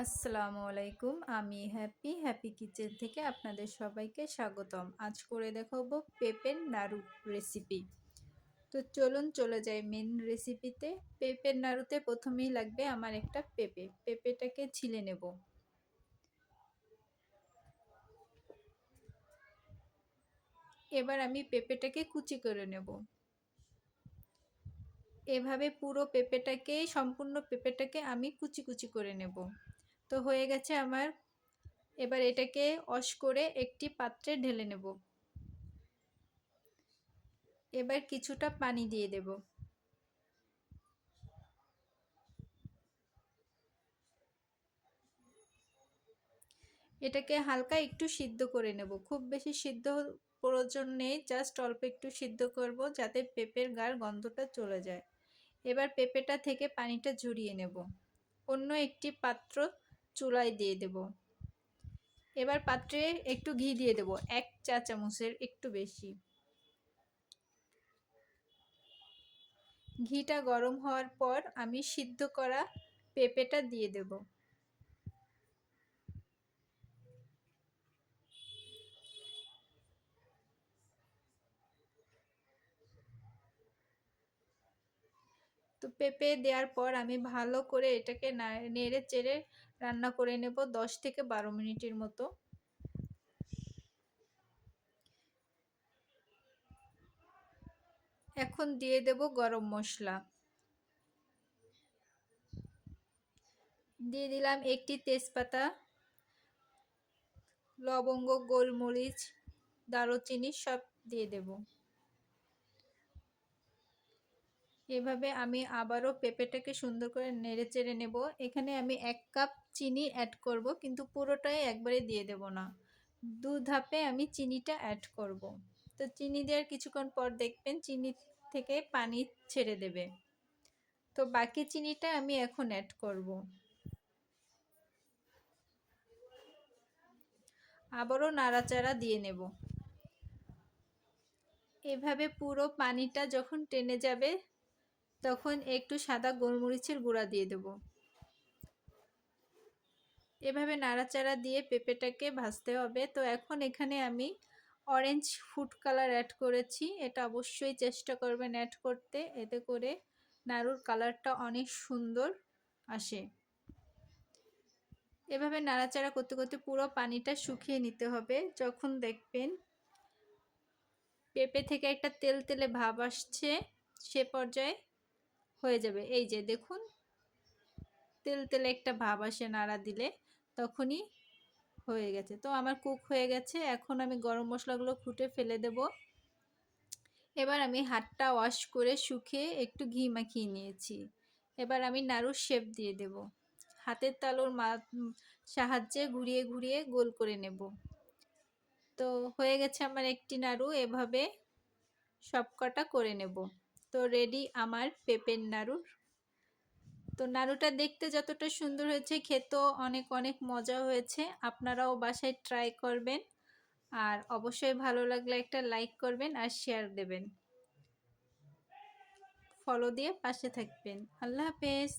আসসালামু আলাইকুম। আমি হ্যাপি হ্যাপি কিচেন থেকে আপনাদের সবাইকে স্বাগতম। আজ করে দেখাবো পেঁপের নাড়ু রেসিপি তো চলুন চলে যাই মেন রেসিপিতে পেঁপের নাড়ুতে প্রথমেই লাগবে আমার একটা পেঁপে। পেঁপেটাকে ছিলে নেব। এবার আমি পেঁপেটাকে কুচি করে নেব। এভাবে পুরো পেঁপেটাকে, সম্পূর্ণ পেঁপেটাকে আমি কুচি কুচি করে নেব। তো হয়ে গেছে আমার। এবার এটাকে অশ করে একটি পাত্রে ঢেলে নেব। এবার কিছুটা পানি দিয়ে দেব। এটাকে হালকা একটু সিদ্ধ করে নেব। খুব বেশি সিদ্ধ প্রয়োজন নেই, জাস্ট অল্প একটু সিদ্ধ করব যাতে পেঁপের গার গন্ধটা চলে যায়। এবার পেঁপেটা থেকে পানিটা ঝরিয়ে নেব। অন্য একটি পাত্র চুলায় দিয়ে দেব। এবার পাত্রে একটু ঘি দিয়ে দেব, এক চা চামচের একটু বেশি। ঘিটা গরম হওয়ার পর আমি সিদ্ধ করা পেঁপেটা দিয়ে দেব। তো পেঁপে দেওয়ার পর আমি ভালো করে এটাকে নেড়ে চেড়ে রান্না করে নেব দশ থেকে বারো মিনিটের মতো। এখন দিয়ে দেব গরম মশলা। দিয়ে দিলাম একটি তেজপাতা, লবঙ্গ, গোলমরিচ, দারুচিনি সব দিয়ে দেব। এভাবে আমি আবারও পেঁপেটাকে সুন্দর করে নেড়ে চেড়ে নেব। এখানে আমি এক কাপ চিনি অ্যাড করব, কিন্তু পুরোটাই একবারে দিয়ে দেব না। দু ধাপে আমি চিনিটা অ্যাড করব। তো চিনি দেওয়ার কিছুক্ষণ পর দেখবেন চিনি থেকে পানি ছেড়ে দেবে। তো বাকি চিনিটা আমি এখন অ্যাড করব। আবারও নাড়াচাড়া দিয়ে নেব। এভাবে পুরো পানিটা যখন টেনে যাবে তখন একটু সাদা গোলমরিচের গুঁড়া দিয়ে দেব। এভাবে নাড়াচাড়া দিয়ে পেঁপেটাকে ভাজতে হবে। তো এখন এখানে আমি অরেঞ্জ ফুড কালার অ্যাড করেছি। এটা অবশ্যই চেষ্টা করবেন অ্যাড করতে। এতে করে নাড়ুর কালারটা অনেক সুন্দর আসে। এভাবে নাড়াচাড়া করতে করতে পুরো পানিটা শুকিয়ে নিতে হবে। যখন দেখবেন পেঁপে থেকে একটা তেল তেলে ভাব আসছে, সে পর্যায়ে হয়ে যাবে। এই যে দেখুন, তেল তেলে একটা ভাব আসে নাড়া দিলে, তখনই হয়ে গেছে। তো আমার কুক হয়ে গেছে, এখন আমি গরম মশলাগুলো ফুটে ফেলে দেব। এবার আমি হাতটা ওয়াশ করে শুকিয়ে একটু ঘি মাখিয়ে নিয়েছি। এবার আমি নাড়ুর শেপ দিয়ে দেব। হাতের তালুর মা সাহায্যে ঘুরিয়ে ঘুরিয়ে গোল করে নেব। তো হয়ে গেছে আমার একটি নাড়ু, এভাবে সব কটা করে নেব। তো রেডি আমার পেঁপের নাড়ুর তো নাড়ুটা দেখতে যতটা সুন্দর হয়েছে, খেতেও অনেক অনেক মজা হয়েছে। আপনারাও বাসায় ট্রাই করবেন। আর অবশ্যই ভালো লাগলে একটা লাইক করবেন আর শেয়ার দেবেন। ফলো দিয়ে পাশে থাকবেন। আল্লাহ হাফেজ।